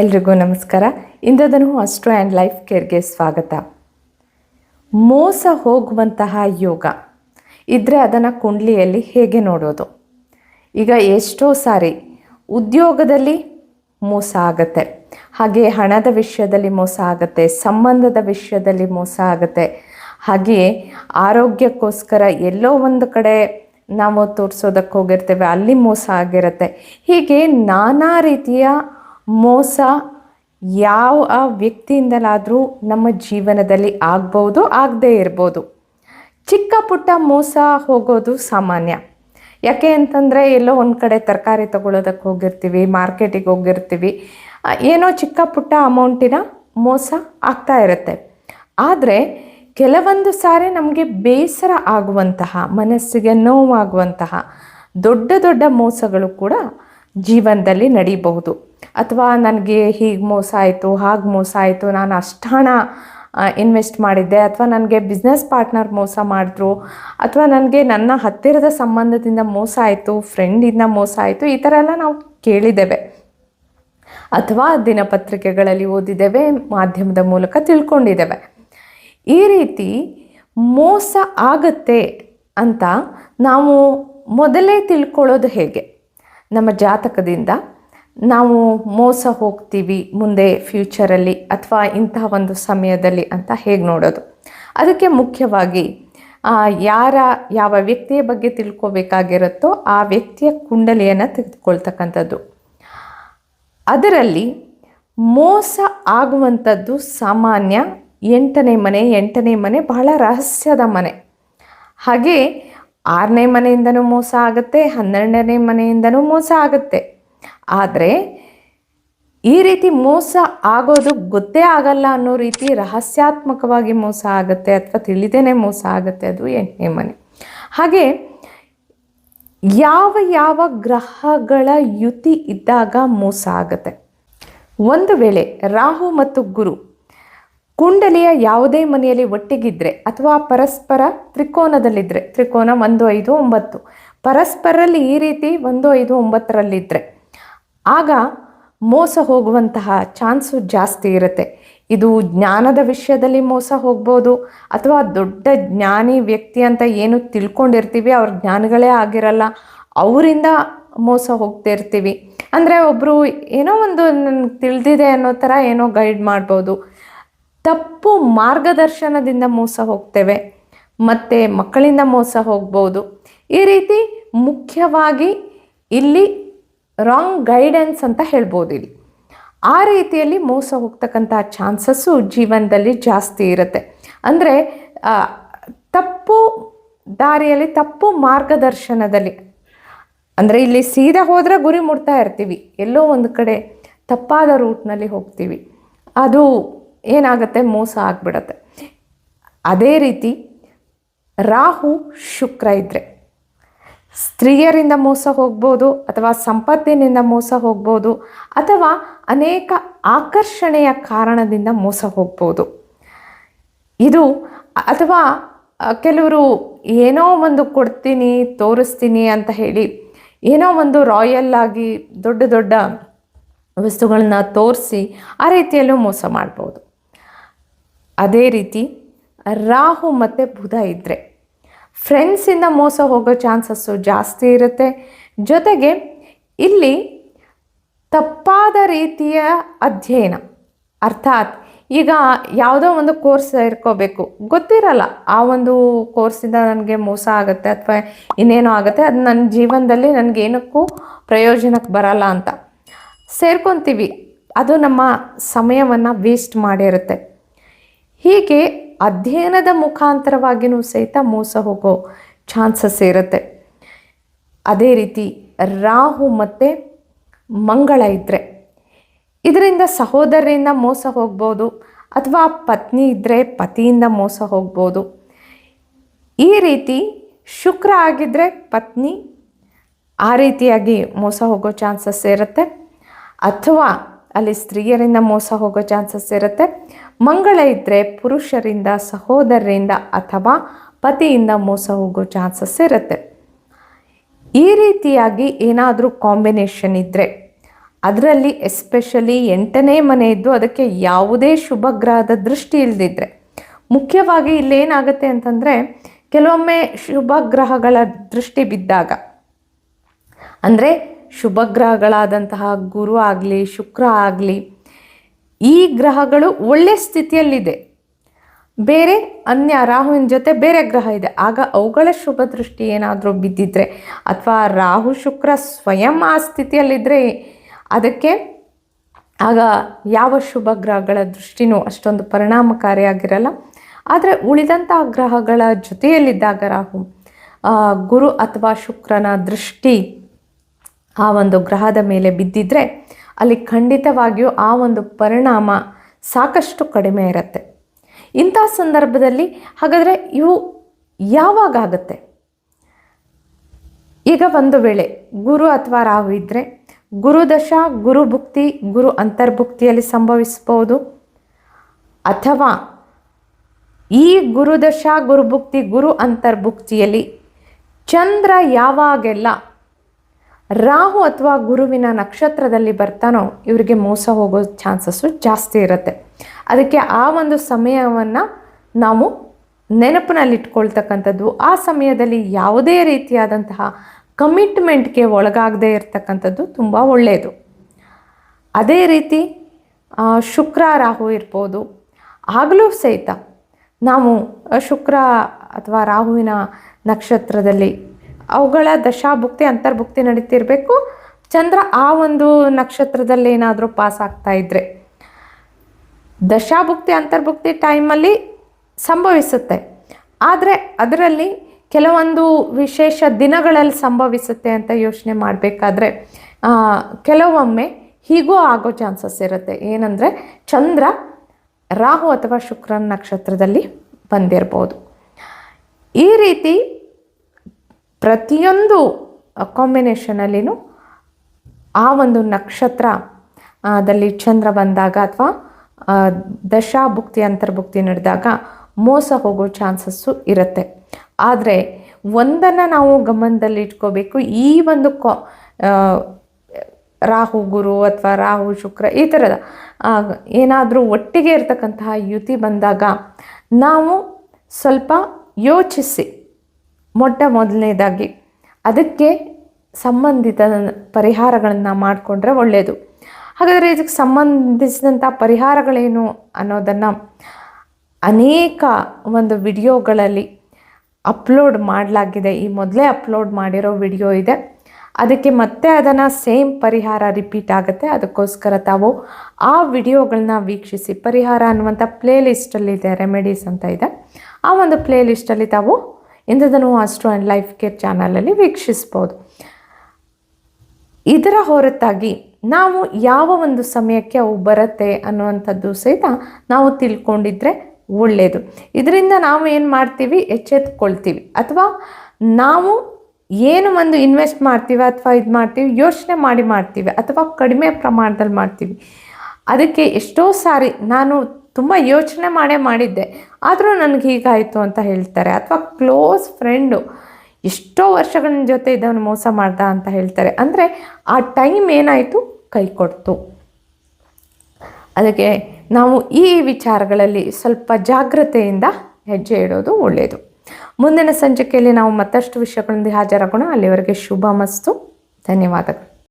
ಎಲ್ರಿಗೂ ನಮಸ್ಕಾರ. ಇಂದದನು ಅಸ್ಟ್ರೋ ಆ್ಯಂಡ್ ಲೈಫ್ ಕೇರ್ಗೆ ಸ್ವಾಗತ. ಮೋಸ ಹೋಗುವಂತಹ ಯೋಗ. ಇದ್ದರೆ ಅದನ್ನು ಕುಂಡ್ಲಿಯಲ್ಲಿ ಹೇಗೆ ನೋಡೋದು? ಈಗ ಎಷ್ಟೋ ಸಾರಿ ಉದ್ಯೋಗದಲ್ಲಿ ಮೋಸ ಆಗತ್ತೆ. ಹಾಗೆ ಹಣದ ವಿಷಯದಲ್ಲಿ ಮೋಸ ಆಗುತ್ತೆ, ಸಂಬಂಧದ ವಿಷಯದಲ್ಲಿ ಮೋಸ ಆಗುತ್ತೆ. ಹಾಗೆಯೇ ಆರೋಗ್ಯಕ್ಕೋಸ್ಕರ ಎಲ್ಲೋ ಒಂದು ಕಡೆ ನಾವು ತೋರಿಸೋದಕ್ಕೆ ಹೋಗಿರ್ತೇವೆ, ಅಲ್ಲಿ ಮೋಸ ಆಗಿರುತ್ತೆ. ಹೀಗೆ ನಾನಾ ರೀತಿಯ ಮೋಸ ಯಾವ ವ್ಯಕ್ತಿಯಿಂದಲಾದರೂ ನಮ್ಮ ಜೀವನದಲ್ಲಿ ಆಗ್ಬೋದು, ಆಗದೇ ಇರ್ಬೋದು. ಚಿಕ್ಕ ಪುಟ್ಟ ಮೋಸ ಹೋಗೋದು ಸಾಮಾನ್ಯ. ಯಾಕೆ ಅಂತಂದರೆ ಎಲ್ಲೋ ಒಂದು ಕಡೆ ತರಕಾರಿ ತಗೊಳ್ಳೋದಕ್ಕೆ ಹೋಗಿರ್ತೀವಿ, ಮಾರ್ಕೆಟಿಗೆ ಹೋಗಿರ್ತೀವಿ. ಏನೋ ಚಿಕ್ಕ ಪುಟ್ಟ ಅಮೌಂಟಿನ ಮೋಸ ಆಗ್ತಾ ಇರುತ್ತೆ. ಆದರೆ ಕೆಲವೊಂದು ಸಾರಿ ನಮಗೆ ಬೇಸರ ಆಗುವಂತಹ, ಮನಸ್ಸಿಗೆ ನೋವಾಗುವಂತಹ ದೊಡ್ಡ ದೊಡ್ಡ ಮೋಸಗಳು ಕೂಡ ಜೀವನದಲ್ಲಿ ನಡೀಬಹುದು. ಅಥವಾ ನನಗೆ ಹೀಗೆ ಮೋಸ ಆಯಿತು, ಹಾಗೆ ಮೋಸ ಆಯಿತು, ನಾನು ಅಷ್ಟು ಹಣ ಇನ್ವೆಸ್ಟ್ ಮಾಡಿದ್ದೆ, ಅಥವಾ ನನಗೆ ಬಿಸ್ನೆಸ್ ಪಾರ್ಟ್ನರ್ ಮೋಸ ಮಾಡಿದ್ರು, ಅಥವಾ ನನಗೆ ನನ್ನ ಹತ್ತಿರದ ಸಂಬಂಧದಿಂದ ಮೋಸ ಆಯಿತು ಫ್ರೆಂಡಿಂದ ಮೋಸ ಆಯಿತು, ಈ ಥರ ಎಲ್ಲ ನಾವು ಕೇಳಿದ್ದೇವೆ. ಅಥವಾ ದಿನಪತ್ರಿಕೆಗಳಲ್ಲಿ ಓದಿದ್ದೇವೆ, ಮಾಧ್ಯಮದ ಮೂಲಕ ತಿಳ್ಕೊಂಡಿದ್ದೇವೆ. ಈ ರೀತಿ ಮೋಸ ಆಗತ್ತೆ ಅಂತ ನಾವು ಮೊದಲೇ ತಿಳ್ಕೊಳ್ಳೋದು ಹೇಗೆ? ನಮ್ಮ ಜಾತಕದಿಂದ ನಾವು ಮೋಸ ಹೋಗ್ತೀವಿ ಮುಂದೆ ಫ್ಯೂಚರಲ್ಲಿ ಅಥವಾ ಇಂತಹ ಒಂದು ಸಮಯದಲ್ಲಿ ಅಂತ ಹೇಗೆ ನೋಡೋದು. ಅದಕ್ಕೆ ಮುಖ್ಯವಾಗಿ ಯಾರ ಯಾವ ವ್ಯಕ್ತಿಯ ಬಗ್ಗೆ ತಿಳ್ಕೋಬೇಕಾಗಿರುತ್ತೋ ಆ ವ್ಯಕ್ತಿಯ ಕುಂಡಲಿಯನ್ನು ತೆಗೆದುಕೊಳ್ತಕ್ಕಂಥದ್ದು. ಅದರಲ್ಲಿ ಮೋಸ ಆಗುವಂಥದ್ದು ಸಾಮಾನ್ಯ ಎಂಟನೇ ಮನೆ ಎಂಟನೇ ಮನೆ ಬಹಳ ರಹಸ್ಯದ ಮನೆ. ಹಾಗೆ ಆರನೇ ಮನೆಯಿಂದನೂ ಮೋಸ ಆಗುತ್ತೆ, ಹನ್ನೆರಡನೇ ಮನೆಯಿಂದನೂ ಮೋಸ ಆಗುತ್ತೆ. ಆದರೆ ಈ ರೀತಿ ಮೋಸ ಆಗೋದು ಗೊತ್ತೇ ಆಗಲ್ಲ ಅನ್ನೋ ರೀತಿ ರಹಸ್ಯಾತ್ಮಕವಾಗಿ ಮೋಸ ಆಗುತ್ತೆ ಅಥವಾ ತಿಳಿದೇನೆ ಮೋಸ ಆಗುತ್ತೆ ಅದು ಎಂಟನೇ ಮನೆ. ಹಾಗೆ ಯಾವ ಯಾವ ಗ್ರಹಗಳ ಯುತಿ ಇದ್ದಾಗ ಮೋಸ ಆಗುತ್ತೆ. ಒಂದು ವೇಳೆ ರಾಹು ಮತ್ತು ಗುರು ಕುಂಡಲಿಯ ಯಾವುದೇ ಮನೆಯಲ್ಲಿ ಒಟ್ಟಿಗಿದ್ರೆ ಅಥವಾ ಪರಸ್ಪರ ತ್ರಿಕೋನದಲ್ಲಿದ್ದರೆ ತ್ರಿಕೋನ ಒಂದು ಐದು ಒಂಬತ್ತು, ಪರಸ್ಪರಲ್ಲಿ ಈ ರೀತಿ ಒಂದು ಐದು ಒಂಬತ್ತರಲ್ಲಿದ್ದರೆ ಆಗ ಮೋಸ ಹೋಗುವಂತಹ ಚಾನ್ಸು ಜಾಸ್ತಿ ಇರುತ್ತೆ. ಇದು ಜ್ಞಾನದ ವಿಷಯದಲ್ಲಿ ಮೋಸ ಹೋಗ್ಬೋದು, ಅಥವಾ ದೊಡ್ಡ ಜ್ಞಾನಿ ವ್ಯಕ್ತಿ ಅಂತ ಏನು ತಿಳ್ಕೊಂಡಿರ್ತೀವಿ, ಅವ್ರ ಜ್ಞಾನಗಳೇ ಆಗಿರಲ್ಲ, ಅವರಿಂದ ಮೋಸ ಹೋಗ್ತಾ ಇರ್ತೀವಿ. ಅಂದರೆ ಒಬ್ಬರು ಏನೋ ಒಂದು ನನಗೆ ತಿಳಿದಿದೆ ಅನ್ನೋ ಥರ ಏನೋ ಗೈಡ್ ಮಾಡ್ಬೋದು. ತಪ್ಪು ಮಾರ್ಗದರ್ಶನದಿಂದ ಮೋಸ ಹೋಗ್ತೇವೆ, ಮತ್ತು ಮಕ್ಕಳಿಂದ ಮೋಸ ಹೋಗ್ಬೋದು. ಈ ರೀತಿ ಮುಖ್ಯವಾಗಿ ಇಲ್ಲಿ ರಾಂಗ್ ಗೈಡೆನ್ಸ್ ಅಂತ ಹೇಳ್ಬೋದು ಇಲ್ಲಿ. ಆ ರೀತಿಯಲ್ಲಿ ಮೋಸ ಹೋಗ್ತಕ್ಕಂಥ ಚಾನ್ಸಸ್ಸು ಜೀವನದಲ್ಲಿ ಜಾಸ್ತಿ ಇರುತ್ತೆ. ಅಂದರೆ ತಪ್ಪು ದಾರಿಯಲ್ಲಿ, ತಪ್ಪು ಮಾರ್ಗದರ್ಶನದಲ್ಲಿ. ಅಂದರೆ ಇಲ್ಲಿ ಸೀದಾ ಹೋದರೆ ಗುರಿ ಮುಟ್ತಾ ಇರ್ತೀವಿ. ಎಲ್ಲೋ ಒಂದು ಕಡೆ ತಪ್ಪಾದ ರೂಟ್ನಲ್ಲಿ ಹೋಗ್ತೀವಿ. ಅದು ಏನಾಗುತ್ತೆ? ಮೋಸ ಆಗಿಬಿಡತ್ತೆ. ಅದೇ ರೀತಿ ರಾಹು ಶುಕ್ರ ಇದ್ದರೆ ಸ್ತ್ರೀಯರಿಂದ ಮೋಸ ಹೋಗ್ಬೋದು ಅಥವಾ ಸಂಪತ್ತಿನಿಂದ ಮೋಸ ಹೋಗ್ಬೋದು ಅಥವಾ ಅನೇಕ ಆಕರ್ಷಣೆಯ ಕಾರಣದಿಂದ ಮೋಸ ಹೋಗ್ಬೋದು. ಇದು ಅಥವಾ ಕೆಲವರು ಏನೋ ಒಂದು ಕೊಡ್ತೀನಿ, ತೋರಿಸ್ತೀನಿ ಅಂತ ಹೇಳಿ ಏನೋ ಒಂದು ರಾಯಲ್ ಆಗಿ ದೊಡ್ಡ ದೊಡ್ಡ ವಸ್ತುಗಳನ್ನ ತೋರಿಸಿ ಆ ರೀತಿಯಲ್ಲೂ ಮೋಸ ಮಾಡ್ಬೋದು. ಅದೇ ರೀತಿ ರಾಹು ಮತ್ತು ಬುಧ ಇದ್ದರೆ ಫ್ರೆಂಡ್ಸಿಂದ ಮೋಸ ಹೋಗೋ ಚಾನ್ಸಸ್ಸು ಜಾಸ್ತಿ ಇರುತ್ತೆ. ಜೊತೆಗೆ ಇಲ್ಲಿ ತಪ್ಪಾದ ರೀತಿಯ ಅಧ್ಯಯನ, ಅರ್ಥಾತ್ ಈಗ ಯಾವುದೋ ಒಂದು ಕೋರ್ಸ್ ಸೇರ್ಕೋಬೇಕು. ಗೊತ್ತಿರಲ್ಲ, ಆ ಒಂದು ಕೋರ್ಸಿಂದ ನನಗೆ ಮೋಸ ಆಗುತ್ತೆ ಅಥವಾ ಇನ್ನೇನೋ ಆಗುತ್ತೆ, ಅದು ನನ್ನ ಜೀವನದಲ್ಲಿ ನನಗೇನಕ್ಕೂ ಪ್ರಯೋಜನಕ್ಕೆ ಬರಲ್ಲ ಅಂತ. ಸೇರ್ಕೊತೀವಿ. ಅದು ನಮ್ಮ ಸಮಯವನ್ನು ವೇಸ್ಟ್ ಮಾಡಿರುತ್ತೆ. ಹೀಗೆ ಅಧ್ಯಯನದ ಮುಖಾಂತರವಾಗಿಯೂ ಸಹಿತ ಮೋಸ ಹೋಗೋ ಚಾನ್ಸಸ್ ಇರುತ್ತೆ. ಅದೇ ರೀತಿ ರಾಹು ಮತ್ತು ಮಂಗಳ ಇದ್ದರೆ ಇದರಿಂದ ಸಹೋದರರಿಂದ ಮೋಸ ಹೋಗ್ಬೋದು ಅಥವಾ ಪತ್ನಿ ಇದ್ದರೆ ಪತಿಯಿಂದ ಮೋಸ ಹೋಗ್ಬೋದು. ಈ ರೀತಿ ಶುಕ್ರ ಆಗಿದ್ದರೆ ಪತ್ನಿ ಆ ರೀತಿಯಾಗಿ ಮೋಸ ಹೋಗೋ ಚಾನ್ಸಸ್ ಇರುತ್ತೆ. ಅಥವಾ ಅಲ್ಲಿ ಸ್ತ್ರೀಯರಿಂದ ಮೋಸ ಹೋಗೋ ಚಾನ್ಸಸ್ ಇರುತ್ತೆ. ಮಂಗಳ ಇದ್ದರೆ ಪುರುಷರಿಂದ ಸಹೋದರರಿಂದ ಅಥವಾ ಪತಿಯಿಂದ ಮೋಸ ಹೋಗೋ ಚಾನ್ಸಸ್ ಇರುತ್ತೆ. ಈ ರೀತಿಯಾಗಿ ಏನಾದರೂ ಕಾಂಬಿನೇಷನ್ ಇದ್ದರೆ ಅದರಲ್ಲಿ ಎಸ್ಪೆಷಲಿ ಎಂಟನೇ ಮನೆ ಇದ್ದು ಅದಕ್ಕೆ ಯಾವುದೇ ಶುಭ ಗ್ರಹದ ದೃಷ್ಟಿ ಇಲ್ಲದಿದ್ದರೆ ಮುಖ್ಯವಾಗಿ ಇಲ್ಲೇನಾಗುತ್ತೆ ಅಂತಂದರೆ ಕೆಲವೊಮ್ಮೆ ಶುಭ ಗ್ರಹಗಳ ದೃಷ್ಟಿ ಬಿದ್ದಾಗ ಅಂದರೆ ಶುಭ ಗ್ರಹಗಳಾದಂತಹ ಗುರು ಆಗಲಿ ಶುಕ್ರ ಆಗಲಿ ಈ ಗ್ರಹಗಳು ಒಳ್ಳೆ ಸ್ಥಿತಿಯಲ್ಲಿದೆ. ಬೇರೆ ಅನ್ಯ ರಾಹುವಿನ ಜೊತೆ ಬೇರೆ ಗ್ರಹ ಇದೆ. ಆಗ ಅವುಗಳ ಶುಭ ದೃಷ್ಟಿ ಏನಾದರೂ ಬಿದ್ದಿದ್ರೆ ಅಥವಾ ರಾಹು ಶುಕ್ರ ಸ್ವಯಂ ಆ ಸ್ಥಿತಿಯಲ್ಲಿದ್ದರೆ ಅದಕ್ಕೆ ಆಗ ಯಾವ ಶುಭ ಗ್ರಹಗಳ ದೃಷ್ಟಿನೂ ಅಷ್ಟೊಂದು ಪರಿಣಾಮಕಾರಿಯಾಗಿರಲ್ಲ. ಆದರೆ ಉಳಿದಂಥ ಗ್ರಹಗಳ ಜೊತೆಯಲ್ಲಿದ್ದಾಗ ರಾಹು ಗುರು ಅಥವಾ ಶುಕ್ರನ ದೃಷ್ಟಿ ಆ ಒಂದು ಗ್ರಹದ ಮೇಲೆ ಬಿದ್ದಿದ್ರೆ ಅಲ್ಲಿ ಖಂಡಿತವಾಗಿಯೂ ಆ ಒಂದು ಪರಿಣಾಮ ಸಾಕಷ್ಟು ಕಡಿಮೆ ಇರುತ್ತೆ. ಇಂಥ ಸಂದರ್ಭದಲ್ಲಿ ಹಾಗಾದರೆ ಇವು ಯಾವಾಗ ಈಗ ಒಂದು ವೇಳೆ ಗುರು ಅಥವಾ ರಾಹು ಇದ್ದರೆ ಗುರುದಶ ಗುರುಭುಕ್ತಿ ಗುರು ಅಂತರ್ಭುಕ್ತಿಯಲ್ಲಿ ಸಂಭವಿಸ್ಬೋದು. ಅಥವಾ ಈ ಗುರುದಶ ಗುರುಭುಕ್ತಿ ಗುರು ಅಂತರ್ಭುಕ್ತಿಯಲ್ಲಿ ಚಂದ್ರ ಯಾವಾಗೆಲ್ಲ ರಾಹು ಅಥವಾ ಗುರುವಿನ ನಕ್ಷತ್ರದಲ್ಲಿ ಬರ್ತಾನೋ, ಇವರಿಗೆ ಮೋಸ ಹೋಗೋ ಚಾನ್ಸಸ್ಸು ಜಾಸ್ತಿ ಇರುತ್ತೆ. ಅದಕ್ಕೆ ಆ ಒಂದು ಸಮಯವನ್ನು ನಾವು ನೆನಪಿನಲ್ಲಿಟ್ಕೊಳ್ತಕ್ಕಂಥದ್ದು, ಆ ಸಮಯದಲ್ಲಿ ಯಾವುದೇ ರೀತಿಯಾದಂತಹ ಕಮಿಟ್ಮೆಂಟ್ಗೆ ಒಳಗಾಗದೇ ಇರತಕ್ಕಂಥದ್ದು ತುಂಬ ಒಳ್ಳೆಯದು ಅದೇ ರೀತಿ ಶುಕ್ರ ರಾಹು ಇರ್ಬೋದು, ಆಗಲೂ ಸಹಿತ ನಾವು ಶುಕ್ರ ಅಥವಾ ರಾಹುವಿನ ನಕ್ಷತ್ರದಲ್ಲಿ ಅವುಗಳ ದಶಾಭುಕ್ತಿ, ಅಂತರ್ಭುಕ್ತಿ ನಡೀತಿರಬೇಕು. ಚಂದ್ರ ಆ ಒಂದು ನಕ್ಷತ್ರದಲ್ಲಿ ಏನಾದರೂ ಪಾಸ್ ಆಗ್ತಾ ಇದ್ದರೆ ದಶಾಭುಕ್ತಿ, ಅಂತರ್ಭುಕ್ತಿ ಟೈಮಲ್ಲಿ ಸಂಭವಿಸುತ್ತೆ. ಆದರೆ ಅದರಲ್ಲಿ ಕೆಲವೊಂದು ವಿಶೇಷ ದಿನಗಳಲ್ಲಿ ಸಂಭವಿಸುತ್ತೆ ಅಂತ ಯೋಚನೆ ಮಾಡಬೇಕಾದ್ರೆ ಕೆಲವೊಮ್ಮೆ ಹೀಗೂ ಆಗೋ ಚಾನ್ಸಸ್ ಇರುತ್ತೆ. ಏನಂದರೆ ಚಂದ್ರ ರಾಹು ಅಥವಾ ಶುಕ್ರನ ನಕ್ಷತ್ರದಲ್ಲಿ ಬಂದಿರ್ಬೋದು. ಈ ರೀತಿ ಪ್ರತಿಯೊಂದು ಕಾಂಬಿನೇಷನಲ್ಲಿನೂ ಆ ಒಂದು ನಕ್ಷತ್ರ ದಲ್ಲಿ ಚಂದ್ರ ಬಂದಾಗ ಅಥವಾ ದಶಾಭುಕ್ತಿ, ಅಂತರ್ಭುಕ್ತಿ ನಡೆದಾಗ ಮೋಸ ಹೋಗೋ ಚಾನ್ಸಸ್ಸು ಇರುತ್ತೆ. ಆದರೆ ಒಂದನ್ನು ನಾವು ಗಮನದಲ್ಲಿ ಇಟ್ಕೋಬೇಕು, ಈ ಒಂದು ಕಾ ರಾಹು ಗುರು ಅಥವಾ ರಾಹು ಶುಕ್ರ, ಈ ಥರದ ಏನಾದರೂ ಒಟ್ಟಿಗೆ ಇರತಕ್ಕಂತಹ ಯುತಿ ಬಂದಾಗ ನಾವು ಸ್ವಲ್ಪ ಯೋಚಿಸಿ. ಮೊಟ್ಟ ಮೊದಲನೇದಾಗಿ ಅದಕ್ಕೆ ಸಂಬಂಧಿತ ಪರಿಹಾರಗಳನ್ನು ಮಾಡಿಕೊಂಡ್ರೆ ಒಳ್ಳೆಯದು ಹಾಗಾದರೆ ಇದಕ್ಕೆ ಸಂಬಂಧಿಸಿದಂಥ ಪರಿಹಾರಗಳೇನು ಅನ್ನೋದನ್ನು ಅನೇಕ ಒಂದು ವಿಡಿಯೋಗಳಲ್ಲಿ ಅಪ್ಲೋಡ್ ಮಾಡಲಾಗಿದೆ. ಈ ಮೊದಲೇ ಅಪ್ಲೋಡ್ ಮಾಡಿರೋ ವಿಡಿಯೋ ಇದೆ. ಅದಕ್ಕೆ ಮತ್ತೆ ಅದನ್ನು ಸೇಮ್ ಪರಿಹಾರ ರಿಪೀಟ್ ಆಗುತ್ತೆ. ಅದಕ್ಕೋಸ್ಕರ ತಾವು ಆ ವಿಡಿಯೋಗಳನ್ನ ವೀಕ್ಷಿಸಿ ಪರಿಹಾರ ಅನ್ನುವಂಥ ಪ್ಲೇ ಲಿಸ್ಟಲ್ಲಿದೆ ರೆಮಿಡೀಸ್ ಅಂತ ಇದೆ. ಆ ಒಂದು ಪ್ಲೇ ಲಿಸ್ಟಲ್ಲಿ ತಾವು ಇಂಥದನ್ನು ಆಸ್ಟ್ರೋ ಆ್ಯಂಡ್ ಲೈಫ್ ಕೇರ್ ಚಾನಲಲ್ಲಿ ವೀಕ್ಷಿಸ್ಬೋದು. ಇದರ ಹೊರತಾಗಿ ನಾವು ಯಾವ ಒಂದು ಸಮಯಕ್ಕೆ ಅವು ಬರುತ್ತೆ ಅನ್ನುವಂಥದ್ದು ಸಹಿತ ನಾವು ತಿಳ್ಕೊಂಡಿದ್ರೆ ಒಳ್ಳೆಯದು ಇದರಿಂದ ನಾವು ಏನು ಮಾಡ್ತೀವಿ? ಎಚ್ಚೆತ್ಕೊಳ್ತೀವಿ. ಅಥವಾ ನಾವು ಏನು ಒಂದು ಇನ್ವೆಸ್ಟ್ ಮಾಡ್ತೀವಿ, ಅಥವಾ ಇದು ಮಾಡ್ತೀವಿ, ಯೋಚನೆ ಮಾಡಿ ಮಾಡ್ತೀವಿ, ಅಥವಾ ಕಡಿಮೆ ಪ್ರಮಾಣದಲ್ಲಿ ಮಾಡ್ತೀವಿ. ಅದಕ್ಕೆ ಎಷ್ಟೋ ಸಾರಿ ನಾನು ತುಂಬ ಯೋಚನೆ ಮಾಡೇ ಮಾಡಿದ್ದೆ. ಆದರೂ ನನಗೆ ಹೀಗಾಯಿತು ಅಂತ ಹೇಳ್ತಾರೆ. ಅಥವಾ ಕ್ಲೋಸ್ ಫ್ರೆಂಡು, ಎಷ್ಟೋ ವರ್ಷಗಳ ಜೊತೆ ಇದನ್ನು ಮೋಸ ಮಾಡ್ದ ಅಂತ ಹೇಳ್ತಾರೆ. ಅಂದರೆ ಆ ಟೈಮ್ ಏನಾಯಿತು? ಕೈ ಕೊಡ್ತು. ಅದಕ್ಕೆ ನಾವು ಈ ವಿಚಾರಗಳಲ್ಲಿ ಸ್ವಲ್ಪ ಜಾಗ್ರತೆಯಿಂದ ಹೆಜ್ಜೆ ಇಡೋದು ಒಳ್ಳೆಯದು ಮುಂದಿನ ಸಂಚಿಕೆಯಲ್ಲಿ ನಾವು ಮತ್ತಷ್ಟು ವಿಷಯಗಳೊಂದಿಗೆ ಹಾಜರಾಗೋಣ. ಅಲ್ಲಿವರೆಗೆ ಶುಭ ಮಸ್ತು. ಧನ್ಯವಾದಗಳು.